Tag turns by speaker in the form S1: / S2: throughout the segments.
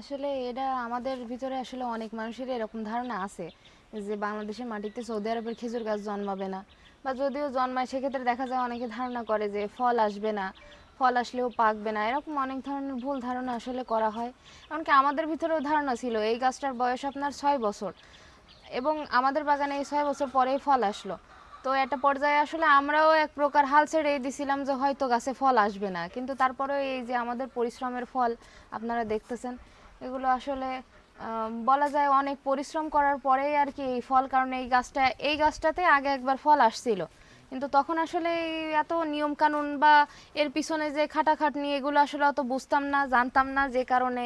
S1: আসলে এটা আমাদের ভিতরে আসলে অনেক মানুষেরই এরকম ধারণা আছে যে বাংলাদেশের মাটিতে সৌদি আরবের খেজুর গাছ জন্মাবে না। বা যদিও জন্মায়, সেক্ষেত্রে দেখা যায় অনেকে ধারণা করে যে ফল আসবে না, ফল আসলেও পাকবে না, এরকম অনেক ধরনের ভুল ধারণা আসলে করা হয়। এমনকি আমাদের ভিতরেও ধারণা ছিল, এই গাছটার বয়স আপনার ছয় বছর। এবং আমাদের বাগানে এই ছয় বছর পরেই ফল আসলো। তো একটা পর্যায়ে আসলে আমরাও এক প্রকার হাল ছেড়ে দিছিলাম যে হয়তো গাছে ফল আসবে না। কিন্তু তারপরেও এই যে আমাদের পরিশ্রমের ফল, আপনারা দেখতেছেন এগুলো আসলে বলা যায় অনেক পরিশ্রম করার পরেই আর কি এই ফল, কারণ এই গাছটা, এই গাছটাতে আগে একবার ফল আসছিল। কিন্তু তখন আসলে এত নিয়ম কানুন বা এর পিছনে যে খাটাখাটনি, এগুলো আসলে অত বুঝতাম না, জানতাম না যে কারণে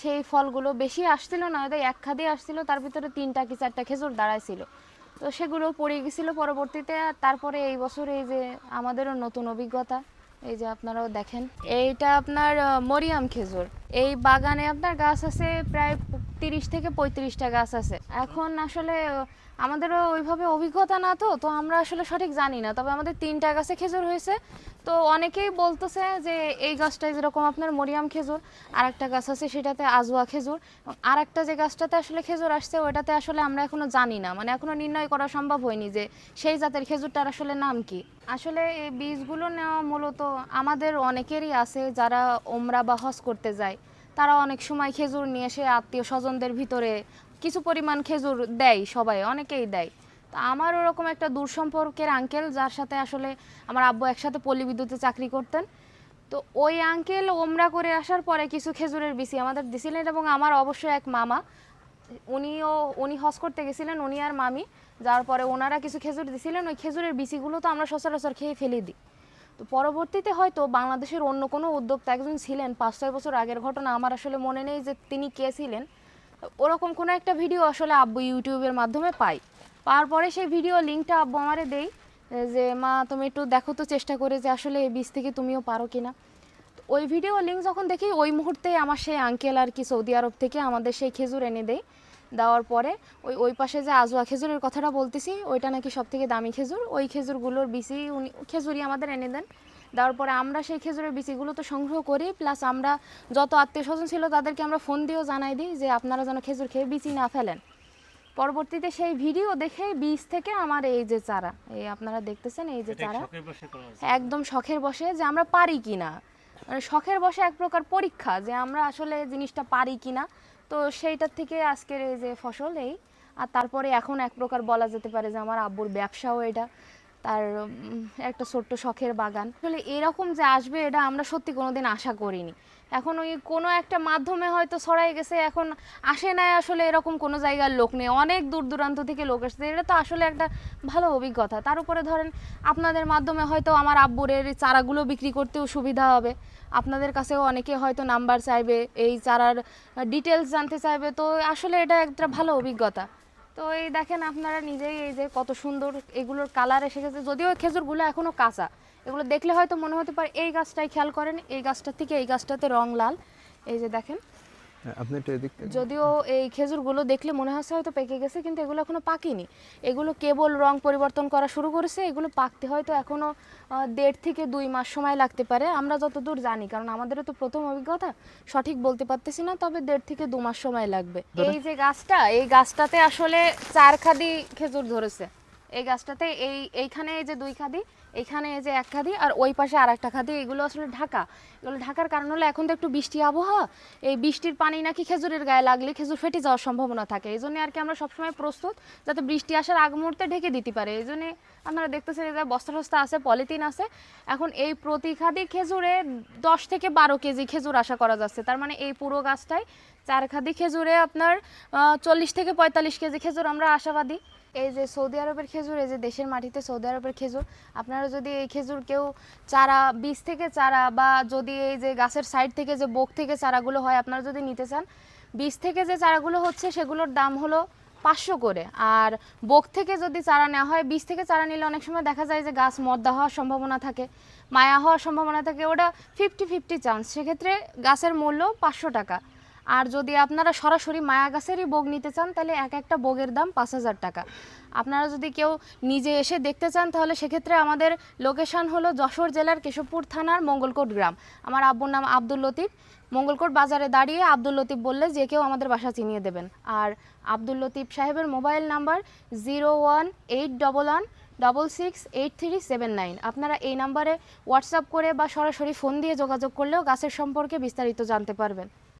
S1: সেই ফলগুলো বেশি আসছিল না, হয়তো এক খাদি আসছিল, তার ভিতরে তিনটা কি চারটা খেজুর দাঁড়াইছিল। তো সেগুলো পড়ে গেছিল পরবর্তীতে, আর তারপরে এই বছর এই যে আমাদেরও নতুন অভিজ্ঞতা। এই যে আপনারাও দেখেন। এইটা আপনার মরিয়াম খেজুর। এই বাগানে আপনার গাছ আছে প্রায় তিরিশ থেকে পঁয়ত্রিশটা গাছ আছে। এখন আসলে আমাদেরও ওইভাবে অভিজ্ঞতা না তো তো আমরা আসলে সঠিক জানি না। তবে আমাদের তিনটা গাছে খেজুর হয়েছে। তো অনেকেই বলতেছে যে, এই গাছটায় যেরকম আপনার মরিয়াম খেজুর আর একটা গাছ আছে সেটাতে আজুয়া খেজুর। আর একটা যে গাছটাতে আসলে খেজুর আসছে ওটাতে আসলে আমরা এখনও জানি না। মানে এখনও নির্ণয় করা সম্ভব হয়নি যে, সেই জাতের খেজুরটার আসলে নাম কি। আসলে এই বীজগুলো নেওয়া মূলত আমাদের অনেকেরই আছে যারা ওমরা বা হজ করতে যায়। তারা অনেক সময় খেজুর নিয়ে এসে আত্মীয় স্বজনদের ভিতরে কিছু পরিমাণ খেজুর দেয় সবাই, অনেকেই দেয়। তো আমার ওরকম একটা দূর সম্পর্কের আঙ্কেল যার সাথে আসলে আমার আব্বু একসাথে পল্লী বিদ্যুতে চাকরি করতেন। তো ওই আঙ্কেল ওমরা করে আসার পরে কিছু খেজুরের বিচি আমাদের দিছিলেন এবং আমার অবশ্যই এক মামা। উনিও, উনি হজ করতে গেছিলেন, উনি আর মামি। যার পরে ওনারা কিছু খেজুর দিছিলেন, ওই খেজুরের বিচিগুলো তো আমরা সচরাচর খেয়ে ফেলে দিই। তো পরবর্তীতে হয়তো বাংলাদেশের অন্য কোনো উদ্যোক্তা একজন ছিলেন, পাঁচ ছয় বছর আগের ঘটনা আমার আসলে মনে নেই যে তিনি কে ছিলেন। ওরকম কোনো একটা ভিডিও আসলে আব্বু ইউটিউবের মাধ্যমে পাই। পাওয়ার পরে সেই ভিডিও লিঙ্কটা আব্বু আমারে দেই, যে, মা, তুমি একটু দেখো তো চেষ্টা করে যে আসলে এই বীজ থেকে তুমিও পারো কিনা। ওই ভিডিও লিঙ্ক যখন দেখি, ওই মুহূর্তে আমার সেই আঙ্কেল আর কি সৌদি আরব থেকে আমাদের সেই খেজুর এনে দেয়। দেওয়ার পরে ওই ওই পাশে যে আজোয়া খেজুরের কথাটা বলতেছি ওইটা নাকি সব থেকে দামি খেজুর। ওই খেজুরগুলোর বিচি উনি খেজুরই আমাদের এনে দেন। দেওয়ার পরে আমরা সেই খেজুরের বিচিগুলো তো সংগ্রহ করি প্লাস আমরা যত আত্মীয় স্বজন ছিল তাদেরকে আমরা ফোন দিয়েও জানাই দিই যে আপনারা যেন খেজুর খেয়ে বিচি না ফেলেন। পরবর্তীতে সেই ভিডিও দেখে বীজ থেকে আমার এই যে চারা এই আপনারা দেখতেছেন এই যে চারা। একদম শখের বসে যে আমরা পারি কিনা। মানে শখের বসে এক প্রকার পরীক্ষা যে আমরা আসলে জিনিসটা পারি কিনা। তো সেইটার থেকে আজকের এই যে ফসল এই, আর তারপরে এখন এক প্রকার বলা যেতে পারে যে আমার আব্বুর ব্যবসাও এটা। তার একটা ছোট্ট শখের বাগান। আসলে এরকম যে আসবে, এটা আমরা সত্যি কোনোদিন আশা করিনি। এখন ওই কোনো একটা মাধ্যমে হয়তো ছড়াই গেছে, এখন আসে নাই আসলে এরকম কোনো জায়গার লোক নেই। অনেক দূর দূরান্ত থেকে লোক আসছে এটা তো আসলে একটা ভালো অভিজ্ঞতা। তার উপরে ধরেন, আপনাদের মাধ্যমে হয়তো আমার আব্বুর এর চারাগুলো বিক্রি করতেও সুবিধা হবে। আপনাদের কাছেও অনেকে হয়তো নাম্বার চাইবে, এই চারার ডিটেলস জানতে চাইবে। তো আসলে এটা একটা ভালো অভিজ্ঞতা। তো এই দেখেন আপনারা নিজেই এই যে কত সুন্দর এগুলোর কালার এসে গেছে, যদিও খেজুরগুলো এখনও কাঁচা। এগুলো দেখলে হয়তো মনে হতে পারে এই গাছটাই খেয়াল করেন, এই গাছটার থেকে এই গাছটাতে রং লাল। এই যে দেখেন
S2: আপনি একটু এদিক
S1: যদিও এই খেজুরগুলো দেখলে মনে হচ্ছে হয়তো পেকে গেছে কিন্তু এগুলো এখনও পাকেনি। এগুলো কেবল রং পরিবর্তন করা শুরু করেছে এগুলো পাকতে হয়তো এখনও দেড় থেকে দুই মাস সময় লাগতে পারে। আমরা যতদূর জানি কারণ আমাদেরও তো প্রথম অভিজ্ঞতা সঠিক বলতে পারতেছি না তবে দেড় থেকে দু মাস সময় লাগবে। এই যে গাছটা এই গাছটাতে আসলে চার খাদি খেজুর ধরেছে। এই গাছটাতে এই এইখানে এই যে দুই খাদি এইখানে এই যে এক খাদি আর ওই পাশে আর একটা খাদি, এগুলো আসলে ঢাকা। এগুলো ঢাকার কারণ হলো এখন তো একটু বৃষ্টি আবহাওয়া। এই বৃষ্টির পানি নাকি খেজুরের গায়ে লাগলে খেজুর ফেটে যাওয়ার সম্ভাবনা থাকে। এই জন্য আর কি আমরা সবসময় প্রস্তুত যাতে বৃষ্টি আসার আগ মুহূর্তে ঢেকে দিতে পারে। এই জন্যে আপনারা দেখতেছেন যে বস্তা টস্তা আছে, পলিথিন আছে। এখন এই প্রতি খাদি খেজুরে দশ থেকে বারো কেজি খেজুর আশা করা যাচ্ছে। তার মানে এই পুরো গাছটায় চার খাদি খেজুরে আপনার চল্লিশ থেকে পঁয়তাল্লিশ কেজি খেজুর আমরা আশাবাদী। এই যে সৌদি আরবের খেজুর, এই যে দেশের মাটিতে সৌদি আরবের খেজুর, আপনারা যদি এই খেজুর কেউ চারা, বীজ থেকে চারা বা যদি এই যে গাছের সাইড থেকে যে বোক থেকে চারাগুলো হয়, আপনারা যদি নিতে চান, বীজ থেকে যে চারাগুলো হচ্ছে, সেগুলোর দাম হলো পাঁচশো করে। আর বোক থেকে যদি চারা নেওয়া হয়, বীজ থেকে চারা নিলে অনেক সময় দেখা যায় যে গাছ মদ্দা হওয়ার সম্ভাবনা থাকে, মায়া হওয়ার সম্ভাবনা থাকে, ওটা ফিফটি ফিফটি চান্স সেক্ষেত্রে গাছের মূল্য পাঁচশো টাকা। আর যদি আপনারা সরাসরি মায়া গাছেরই বোগ নিতে চান, তাহলে এক একটা বোগের দাম পাঁচ হাজার টাকা। আপনারা যদি কেউ নিজে এসে দেখতে চান, তাহলে সেক্ষেত্রে আমাদের লোকেশন হলো যশোর জেলার কেশবপুর থানার মঙ্গলকোট গ্রাম। আমার আব্বুর নাম আব্দুল লতিফ। মঙ্গলকোট বাজারে দাঁড়িয়ে আব্দুল লতিফ বললে যে কেউ আমাদের বাসা চিনিয়ে দেবেন। আর আব্দুল লতিফ সাহেবের mobile number zero one eight double one double six eight three seven nine. আপনারা এই নাম্বারে হোয়াটসঅ্যাপ করে বা সরাসরি ফোন দিয়ে যোগাযোগ করলেও গাছের সম্পর্কে বিস্তারিত জানতে পারবেন।